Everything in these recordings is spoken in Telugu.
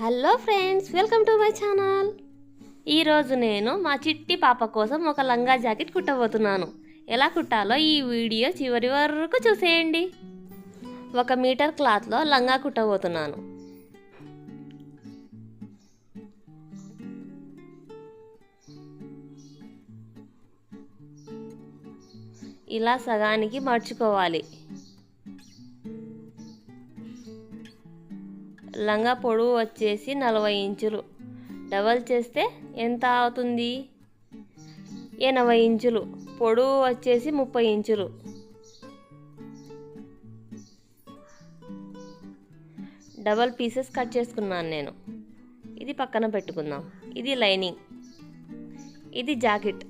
Hello friends welcome to my channel. ఈరోజు నేను మా చిట్టి పాప కోసం ఒక లంగా జాకెట్ కుట్టబోతున్నాను. ఎలా కుట్టాలో ఈ వీడియో చివరి వరకు చూసేయండి. ఒక మీటర్ క్లాత్లో లంగా కుట్టబోతున్నాను. ఇలా సగానికి మర్చుకోవాలి. లంగా పొడవు వచ్చేసి నలభై ఇంచులు. డబల్ చేస్తే ఎంత అవుతుంది? ఎనభై ఇంచులు. పొడవు వచ్చేసి ముప్పై ఇంచులు. డబల్ పీసెస్ కట్ చేసుకున్నాను నేను. ఇది పక్కన పెట్టుకుందాం. ఇది లైనింగ్. ఇది జాకెట్.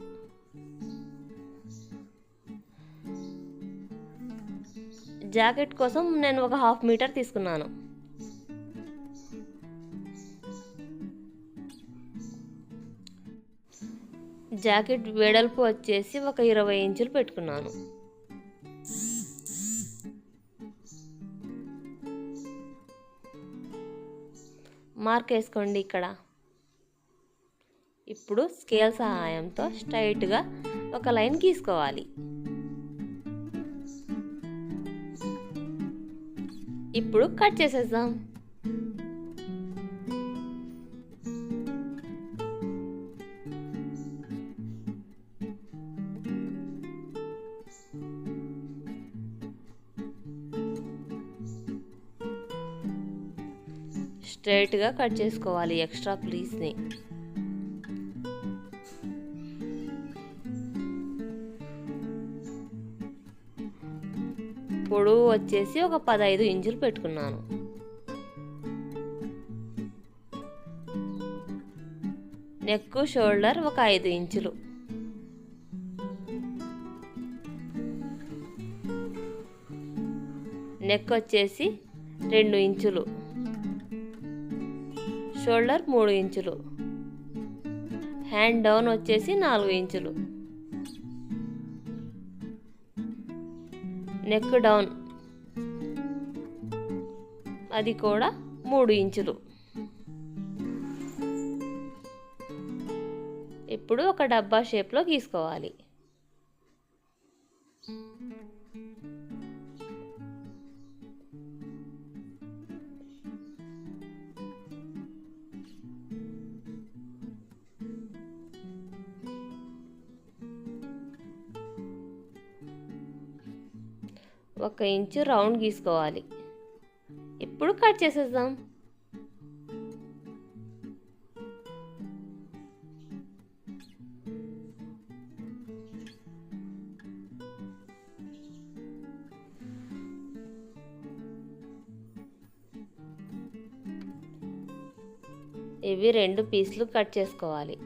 జాకెట్ కోసం నేను ఒక హాఫ్ మీటర్ తీసుకున్నాను. జాకెట్ వెడల్పు వచ్చేసి ఒక ఇరవై ఇంచులు పెట్టుకున్నాను. మార్క్ వేసుకోండి ఇక్కడ. ఇప్పుడు స్కేల్ సహాయంతో స్ట్రైట్గా ఒక లైన్ గీసుకోవాలి. ఇప్పుడు కట్ చేసేద్దాం. స్ట్రైట్గా కట్ చేసుకోవాలి ఎక్స్ట్రా ప్లీస్ని పొడవు వచ్చేసి ఒక పదహైదు ఇంచులు పెట్టుకున్నాను. నెక్ షోల్డర్ ఒక ఐదు ఇంచులు. నెక్ వచ్చేసి రెండు ఇంచులు. షోల్డర్ మూడు ఇంచులు. హ్యాండ్ డౌన్ వచ్చేసి నాలుగు ఇంచులు. నెక్ డౌన్ అది కూడా మూడు ఇంచులు. ఇప్పుడు ఒక డబ్బా షేప్లో గీసుకోవాలి. ఒక ఇంచు రౌండ్ గీసుకోవాలి. ఇప్పుడు కట్ చేసేద్దాం? ఇవి రెండు పీసులు కట్ చేసుకోవాలి.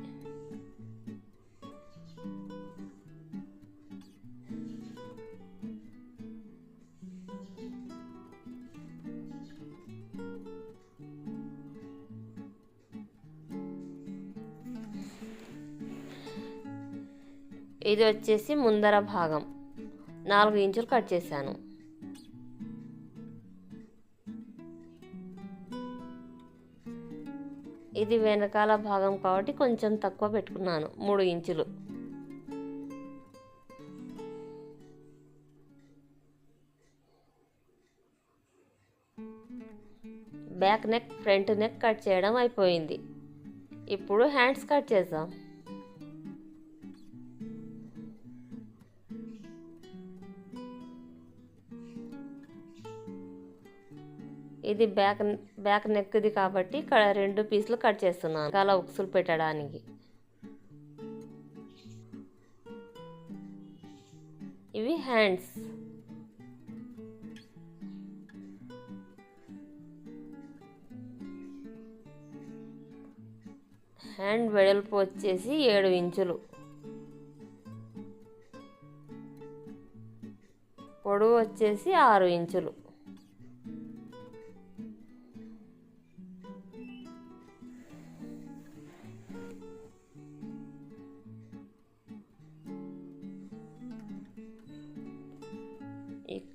ఇది వచ్చేసి ముందర భాగం. నాలుగు ఇంచులు కట్ చేశాను. ఇది వెనకాల భాగం కాబట్టి కొంచెం తక్కువ పెట్టుకున్నాను మూడు ఇంచులు. Back neck front neck cut చేయడం అయిపోయింది. ఇప్పుడు హ్యాండ్స్ కట్ చేద్దాం. ఇది బ్యాక్ బ్యాక్ నెక్ది కాబట్టి ఇక్కడ రెండు పీసులు కట్ చేస్తున్నాను. చాలా ఉక్సులు పెట్టడానికి. ఇవి హ్యాండ్స్. హ్యాండ్ వెడల్పు వచ్చేసి ఏడు ఇంచులు. పొడవు వచ్చేసి ఆరు ఇంచులు.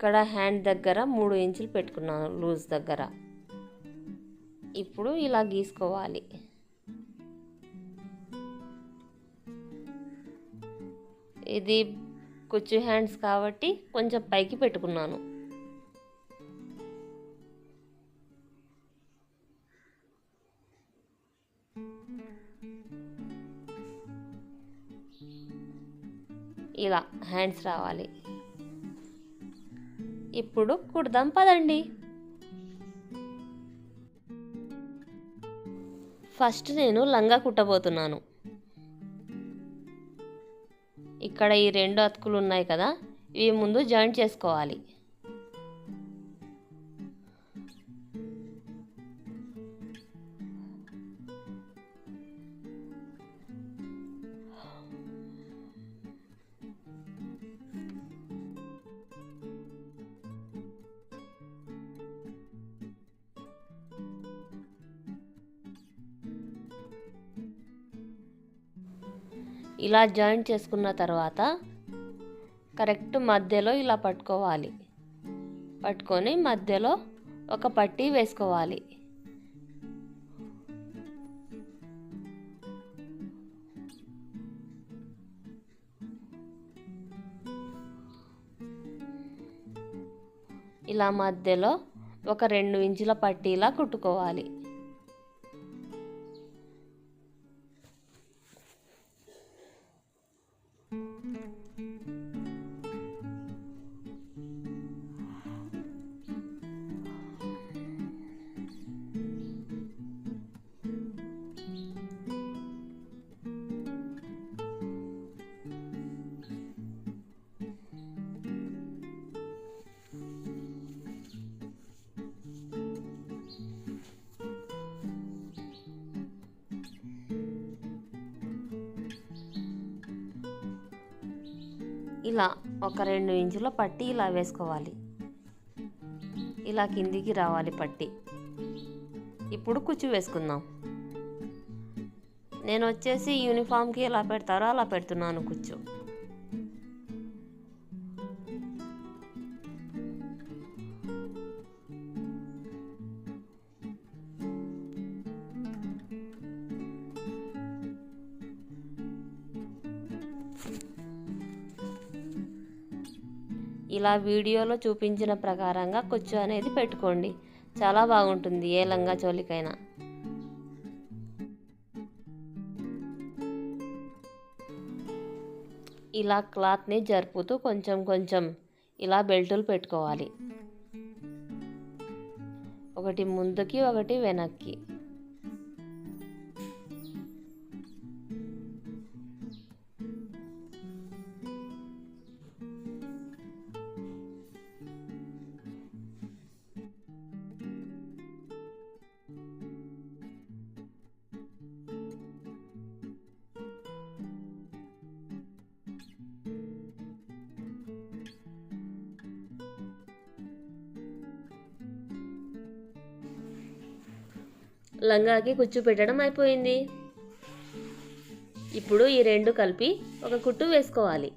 ఇక్కడ హ్యాండ్ దగ్గర మూడు ఇంచులు పెట్టుకున్నాను లూజ్ దగ్గర. ఇప్పుడు ఇలా గీసుకోవాలి. ఇది కుచ్చు హ్యాండ్స్ కాబట్టి కొంచెం పైకి పెట్టుకున్నాను. ఇలా హ్యాండ్స్ రావాలి. ఇప్పుడు కుడదాం పదండి. ఫస్ట్ నేను లంగా కుట్టబోతున్నాను. ఇక్కడ ఈ రెండు అతుకులు ఉన్నాయి కదా ఇవి ముందు జాయింట్ చేసుకోవాలి. ఇలా జాయింట్ చేసుకున్న తర్వాత కరెక్ట్ మధ్యలో ఇలా పట్టుకోవాలి. పట్టుకొని మధ్యలో ఒక పట్టీ వేసుకోవాలి. ఇలా మధ్యలో ఒక రెండు ఇంచుల పట్టీలా కుట్టుకోవాలి. ఇలా ఒక రెండు ఇంచుల పట్టి ఇలా వేసుకోవాలి. ఇలా కిందికి రావాలి పట్టి. ఇప్పుడు కుచ్చు వేసుకుందాం. నేను వచ్చేసి యూనిఫామ్కి ఎలా పెడతారో అలా పెడుతున్నాను కుచ్చు. ఇలా వీడియోలో చూపించిన ప్రకారంగా కుచ్చు అనేది పెట్టుకోండి. చాలా బాగుంటుంది ఏ లంగా చోలికైనా. ఇలా క్లాత్ని జరుపుతూ కొంచెం కొంచెం ఇలా బెల్టులు పెట్టుకోవాలి. ఒకటి ముందుకి ఒకటి వెనక్కి. గంగాకి కుచ్చు పెట్టడం అయిపోయింది. ఇప్పుడు ఈ రెండు కలిపి ఒక కుట్టు వేసుకోవాలి.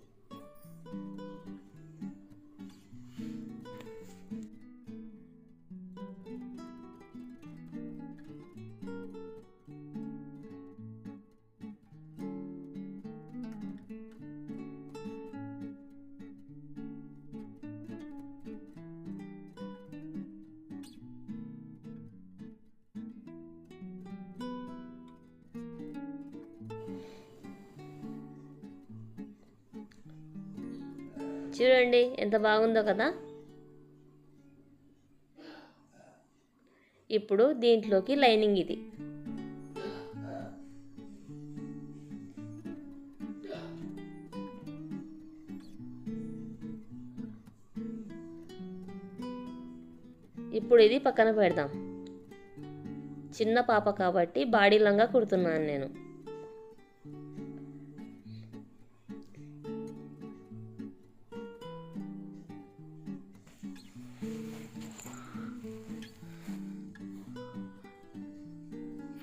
చూడండి ఎంత బాగుందో కదా. ఇప్పుడు దీంట్లోకి లైనింగ్ ఇది. ఇప్పుడు ఇది పక్కన పెడదాం. చిన్న పాప కాబట్టి బాడీ లంగా కుడుతున్నాను నేను.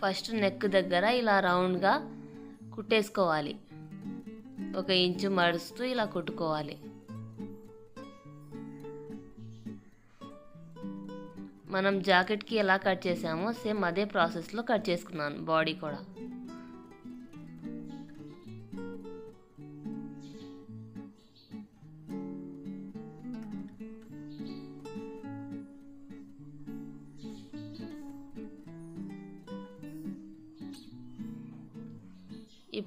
ఫస్ట్ నెక్ దగ్గర ఇలా రౌండ్గా కుట్టేసుకోవాలి. ఒక ఇంచు మడుస్తూ ఇలా కుట్టుకోవాలి. మనం జాకెట్కి ఎలా కట్ చేసామో సేమ్ అదే ప్రాసెస్లో కట్ చేసుకున్నాను బాడీ కూడా.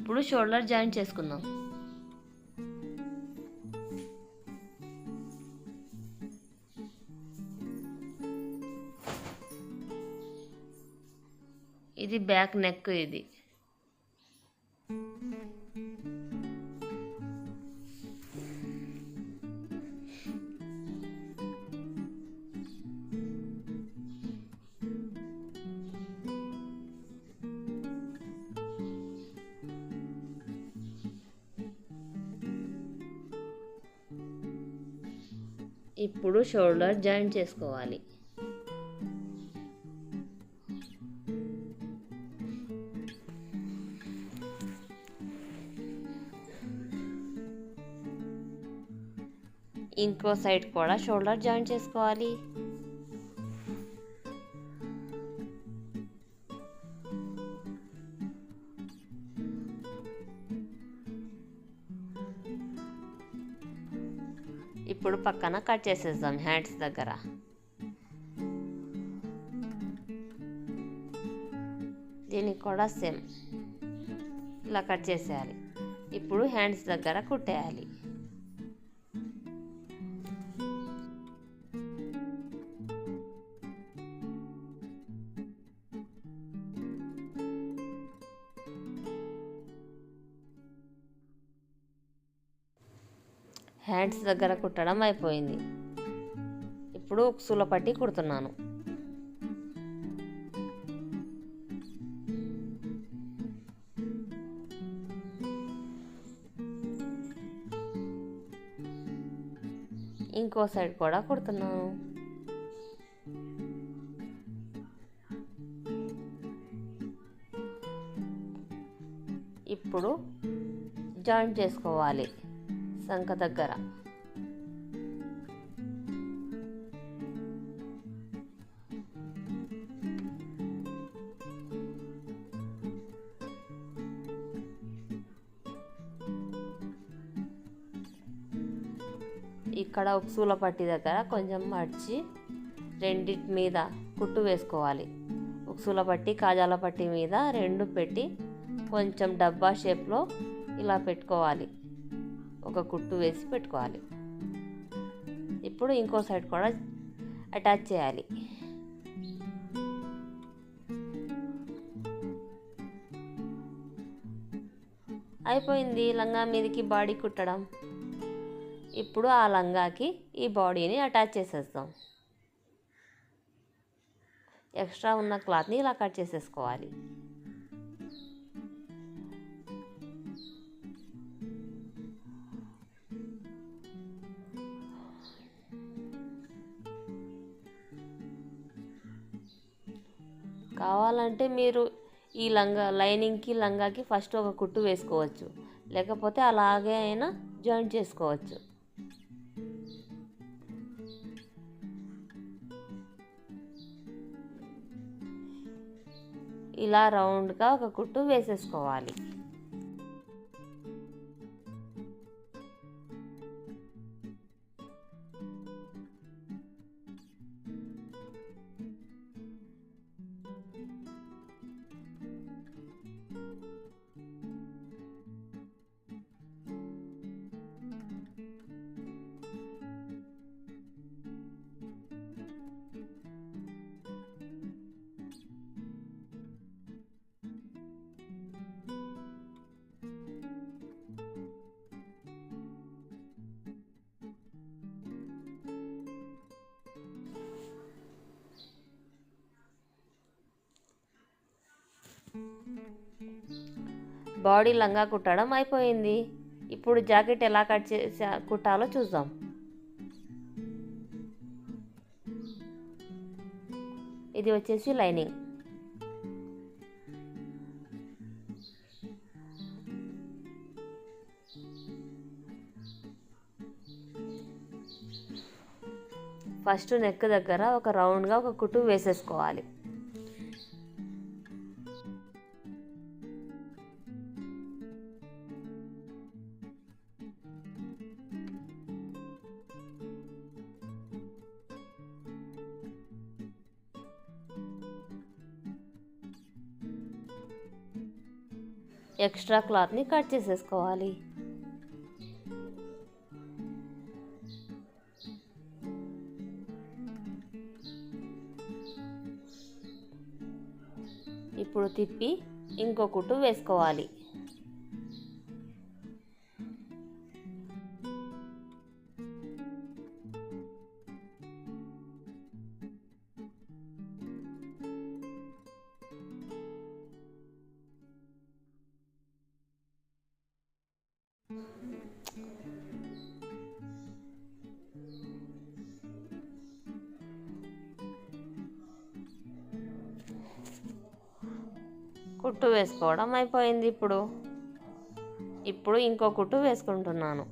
ఇప్పుడు షోల్డర్ జాయింట్ చేసుకుందాం. ఇది బ్యాక్ నెక్ ఇది. ఇప్పుడు షోల్డర్ జాయింట్ చేసుకోవాలి. ఇంకో సైడ్ కూడా షోల్డర్ జాయింట్ చేసుకోవాలి. ఇప్పుడు పక్కన కట్ చేసేద్దాం హ్యాండ్స్ దగ్గర. దీనికి కూడా సేమ్. ఇలా కట్ చేసేయాలి. ఇప్పుడు హ్యాండ్స్ దగ్గర కుట్టేయాలి. దగ్గర కుట్టడం అయిపోయింది. ఇప్పుడు ఉక్సుల పట్టి కుడుతున్నాను. ఇంకో సైడ్ కూడా కుడుతున్నాను. ఇప్పుడు జాయింట్ చేసుకోవాలి. సంఖ దగ్గర. అక్కడ ఉక్సుల పట్టి దగ్గర కొంచెం మడిచి రెండింటి మీద కుట్టు వేసుకోవాలి. ఉక్సుల పట్టి కాజాల పట్టి మీద రెండు పెట్టి కొంచెం డబ్బా షేప్లో ఇలా పెట్టుకోవాలి. ఒక కుట్టు వేసి పెట్టుకోవాలి. ఇప్పుడు ఇంకో సైడ్ కూడా అటాచ్ చేయాలి. అయిపోయింది లంగా మీదకి బాడీ కుట్టడం. ఇప్పుడు ఆ లంగాకి ఈ బాడీని అటాచ్ చేసేస్తాం. ఎక్స్ట్రా ఉన్న క్లాత్ని ఇలా కట్ చేసేసుకోవాలి. కావాలంటే మీరు ఈ లంగా లైనింగ్కి లంగాకి ఫస్ట్ ఒక కుట్టు వేసుకోవచ్చు. లేకపోతే అలాగే అయినా జాయింట్ చేసుకోవచ్చు. ఇలా రౌండ్గా ఒక కుట్టు వేసేసుకోవాలి. బాడీ లంగా కుట్టడం అయిపోయింది. ఇప్పుడు జాకెట్ ఎలా కట్ చేసి కుట్టాలో చూద్దాం. ఇది వచ్చేసి లైనింగ్. ఫస్ట్ నెక్ దగ్గర ఒక రౌండ్గా ఒక కుట్టు వేసేసుకోవాలి. ఎక్స్ట్రా క్లాత్ని కట్ చేసేసుకోవాలి. ఇప్పుడు తిప్పి ఇంకో కుట్టు వేసుకోవాలి. కుట్టు వేసుకోవడం అయిపోయింది ఇప్పుడు. ఇప్పుడు ఇంకో కుట్టు వేసుకుంటున్నాను.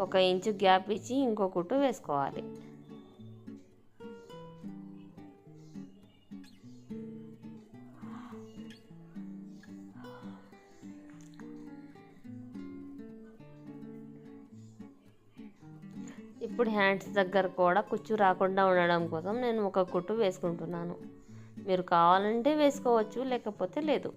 ఒక ఇంచు గ్యాప్ ఇచ్చి ఇంకో కుట్టు వేసుకోవాలి. ఇప్పుడు హ్యాండ్స్ దగ్గర కూడా కుచ్చు రాకుండా ఉండడం కోసం నేను ఒక కుట్టు వేసుకుంటున్నాను. మీరు కావాలంటే వేసుకోవచ్చు లేకపోతే లేదు.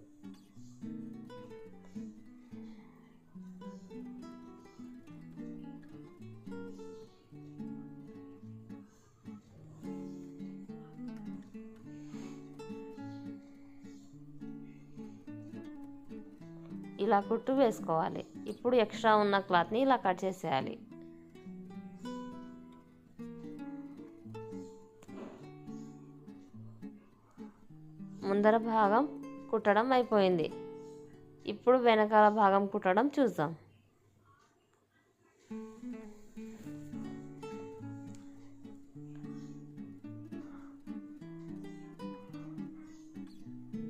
ఇలా కుట్టు వేసుకోవాలి. ఇప్పుడు ఎక్స్ట్రా ఉన్న క్లాత్ని ఇలా కట్ చేసేయాలి. ముందర భాగం కుట్టడం అయిపోయింది. ఇప్పుడు వెనకాల భాగం కుట్టడం చూద్దాం.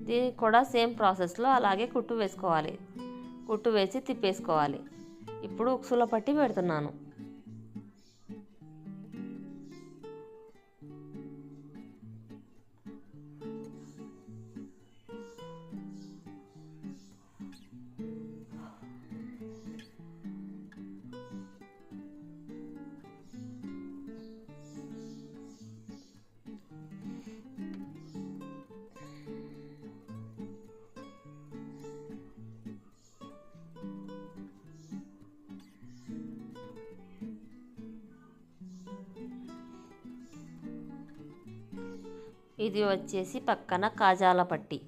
దీనికి కూడా సేమ్ ప్రాసెస్లో అలాగే కుట్టు వేసుకోవాలి. కుట్టు వేసి తిప్పేసుకోవాలి. ఇప్పుడు ఉక్సుల పట్టి పెడుతున్నాను. ఇది వచ్చేసి పక్కన కాజాల పట్టి.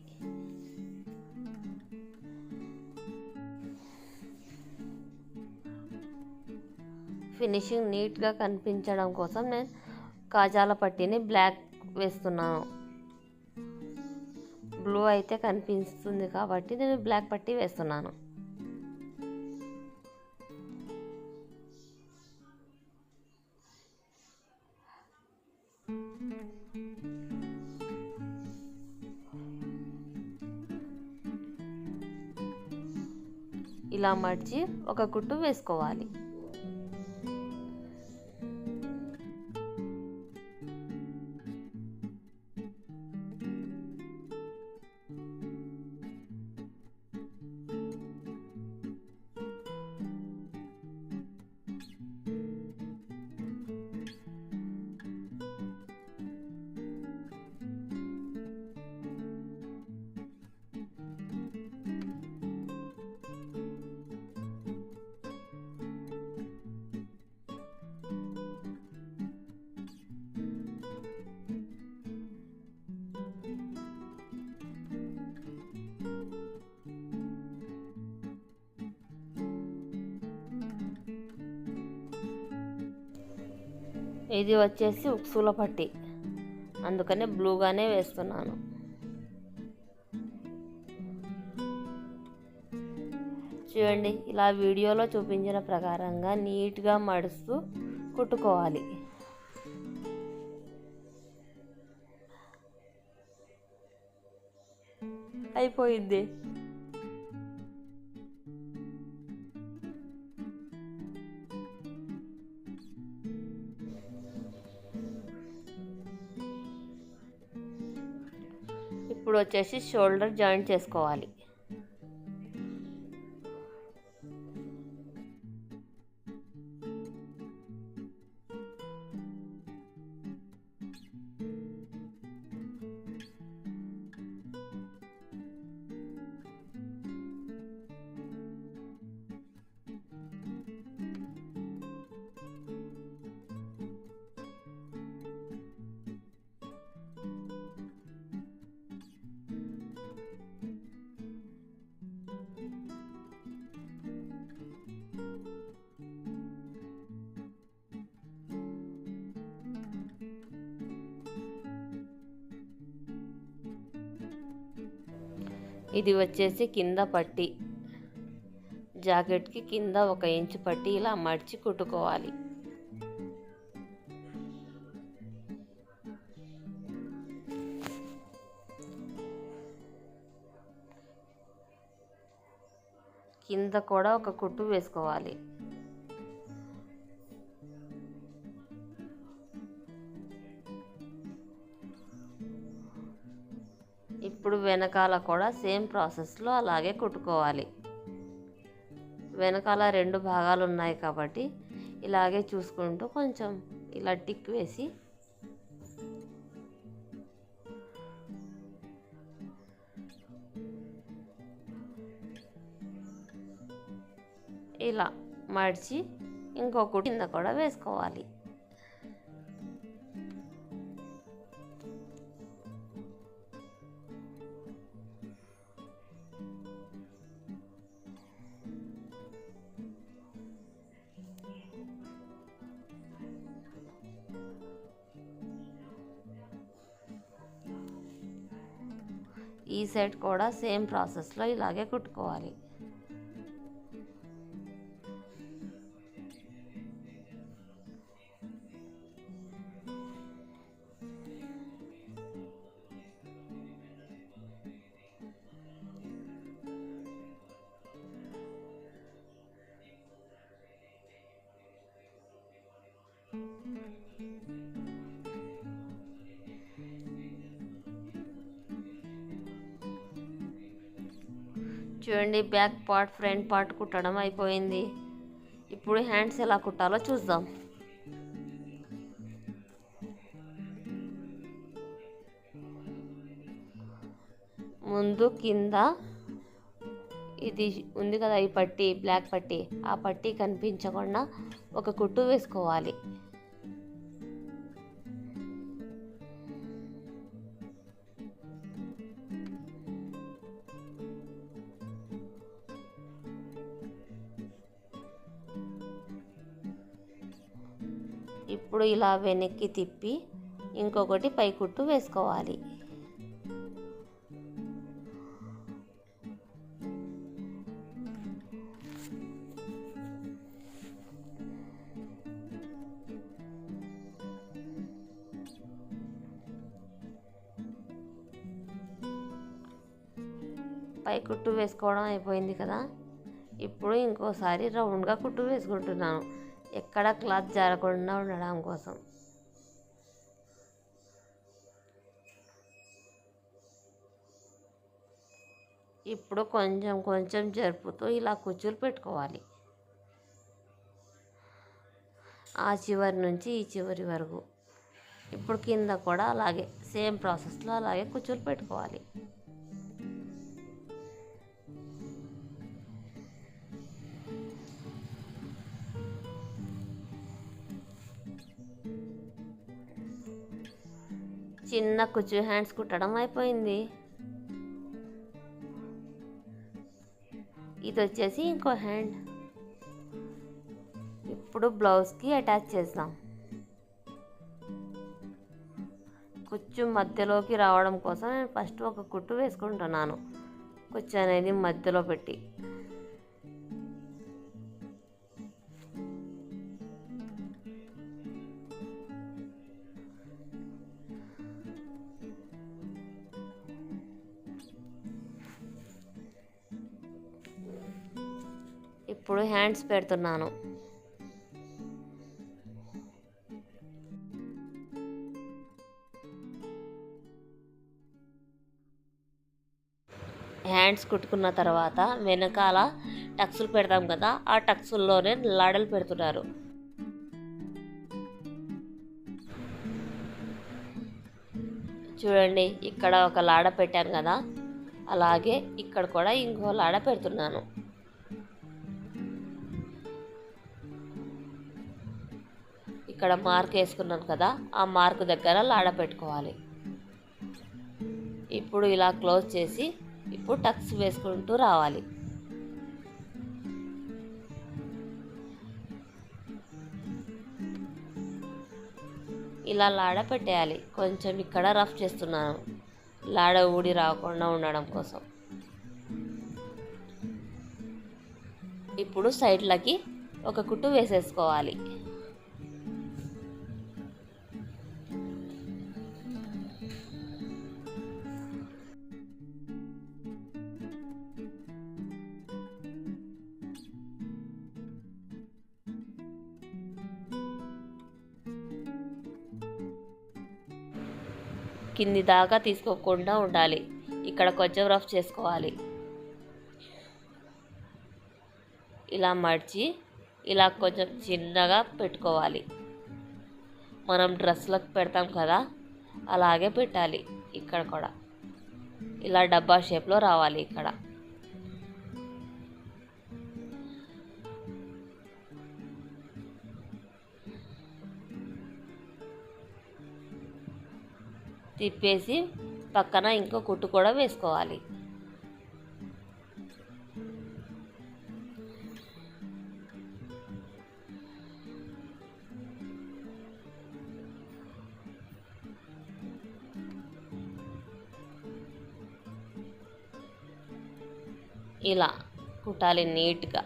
ఫినిషింగ్ నీట్గా కనిపించడం కోసం నేను కాజాల పట్టిని బ్లాక్ వేస్తున్నాను. బ్లూ అయితే కనిపిస్తుంది కాబట్టి నేను బ్లాక్ పట్టి వేస్తున్నాను. ఇలా మడిచి ఒక కుట్టు వేసుకోవాలి. ఇది వచ్చేసి ఉక్సుల పట్టి. అందుకనే బ్లూగానే వేస్తున్నాను. చూడండి ఇలా వీడియోలో చూపించిన ప్రకారంగా నీట్గా మడుస్తూ కుట్టుకోవాలి. అయిపోయింది. ఇప్పుడు వచ్చేసి షోల్డర్ జాయింట్ చేసుకోవాలి. ఇది వచ్చేసి కింద పట్టి. జాకెట్కి కింద ఒక ఇంచు పట్టి ఇలా మడిచి కుట్టుకోవాలి. కింద కూడా ఒక కుట్టు వేసుకోవాలి. వెనకాల కూడా సేమ్ ప్రాసెస్లో అలాగే కుట్టుకోవాలి. వెనకాల రెండు భాగాలు ఉన్నాయి కాబట్టి ఇలాగే చూసుకుంటూ కొంచెం ఇలా టిక్ వేసి ఇలా మడిచి ఇంకొకటి కింద కూడా వేసుకోవాలి. ఈ సైడ్ కూడా సేమ్ ప్రాసెస్లో ఇలాగే కుట్టుకోవాలి. చూడండి బ్యాక్ పార్ట్ ఫ్రంట్ పార్ట్ కుట్టడం అయిపోయింది. ఇప్పుడు హ్యాండ్స్ ఎలా కుట్టాలో చూద్దాం. ముందు కింద ఇది ఉంది కదా ఈ పట్టి బ్లాక్ పట్టి. ఆ పట్టి కనిపించకుండా ఒక కుట్టు వేసుకోవాలి. ఇలా వెనక్కి తిప్పి ఇంకొకటి పై కుట్టు వేసుకోవాలి. పై కుట్టు వేసుకోవడం అయిపోయింది కదా. ఇప్పుడు ఇంకోసారి రౌండ్గా కుట్టు వేసుకుంటున్నాను. ఎక్కడ క్లాత్ జారకుండా ఉండడం కోసం. ఇప్పుడు కొంచెం కొంచెం జరుపుతూ ఇలా కుచ్చులు పెట్టుకోవాలి. ఆ చివరి నుంచి ఈ చివరి వరకు. ఇప్పుడు కింద కూడా అలాగే సేమ్ ప్రాసెస్లో అలాగే కుచ్చులు పెట్టుకోవాలి. చిన్న కుచ్చు హ్యాండ్స్ కుట్టడం అయిపోయింది. ఇది వచ్చేసి ఇంకో హ్యాండ్. ఇప్పుడు బ్లౌజ్కి అటాచ్ చేద్దాం. కుచ్చు మధ్యలోకి రావడం కోసం నేను ఫస్ట్ ఒక కుట్టు వేసుకుంటున్నాను. కుచ్చు అనేది మధ్యలో పెట్టి. హ్యాండ్స్ పెడుతున్నాను. హ్యాండ్స్ కుట్టుకున్న తర్వాత వెనకాల టక్సులు పెడతాం కదా ఆ టక్సుల్లోనే లాడలు పెడుతున్నారు. చూడండి ఇక్కడ ఒక లాడ పెట్టాను కదా అలాగే ఇక్కడ కూడా ఇంకో లాడ పెడుతున్నాను. ఇక్కడ మార్క్ వేసుకున్నాను కదా ఆ మార్క్ దగ్గర లాడ పెట్టుకోవాలి. ఇప్పుడు ఇలా క్లోజ్ చేసి ఇప్పుడు టక్స్ వేసుకుంటూ రావాలి. ఇలా లాడ పెట్టేయాలి. కొంచెం ఇక్కడ రఫ్ చేస్తున్నాను. లాడ ఊడి రాకుండా ఉండడం కోసం. ఇప్పుడు సైడ్లకి ఒక కుట్టు వేసేసుకోవాలి. కింది దాకా తీసుకోకుండా ఉండాలి. ఇక్కడ కొంచెం రఫ్ చేసుకోవాలి. ఇలా మడిచి ఇలా కొంచెం చిన్నగా పెట్టుకోవాలి. మనం డ్రెస్లకు పెడతాం కదా అలాగే పెట్టాలి ఇక్కడ కూడా. ఇలా డబ్బా షేప్లో రావాలి ఇక్కడ. తిప్పేసి పక్కన ఇంకో కుట్టు కూడా వేసుకోవాలి. ఇలా కుట్టాలి నీట్గా.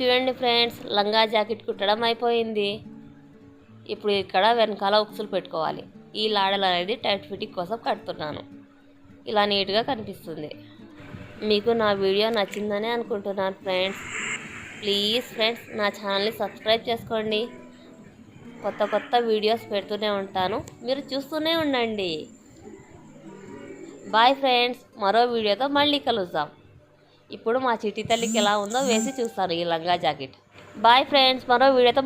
చూడండి ఫ్రెండ్స్ లంగా జాకెట్ కుట్టడం అయిపోయింది. ఇప్పుడు ఇక్కడ వెనకాల ఉక్సులు పెట్టుకోవాలి. ఈ లాడలు అనేది టైట్ ఫిట్టింగ్ కోసం కడుతున్నాను. ఇలా నీట్గా కనిపిస్తుంది. మీకు నా వీడియో నచ్చిందని అనుకుంటున్నాను ఫ్రెండ్స్. ప్లీజ్ ఫ్రెండ్స్ నా ఛానల్ని సబ్స్క్రైబ్ చేసుకోండి. కొత్త కొత్త వీడియోస్ పెడుతూనే ఉంటాను. మీరు చూస్తూనే ఉండండి. బాయ్ ఫ్రెండ్స్ మరో వీడియోతో మళ్ళీ కలుద్దాం. ఇప్పుడు మా చిట్టి తల్లికి ఎలా ఉందో వేసి చూస్తాను ఈ లంగా జాకెట్. బాయ్ ఫ్రెండ్స్ మరో వీడియోతో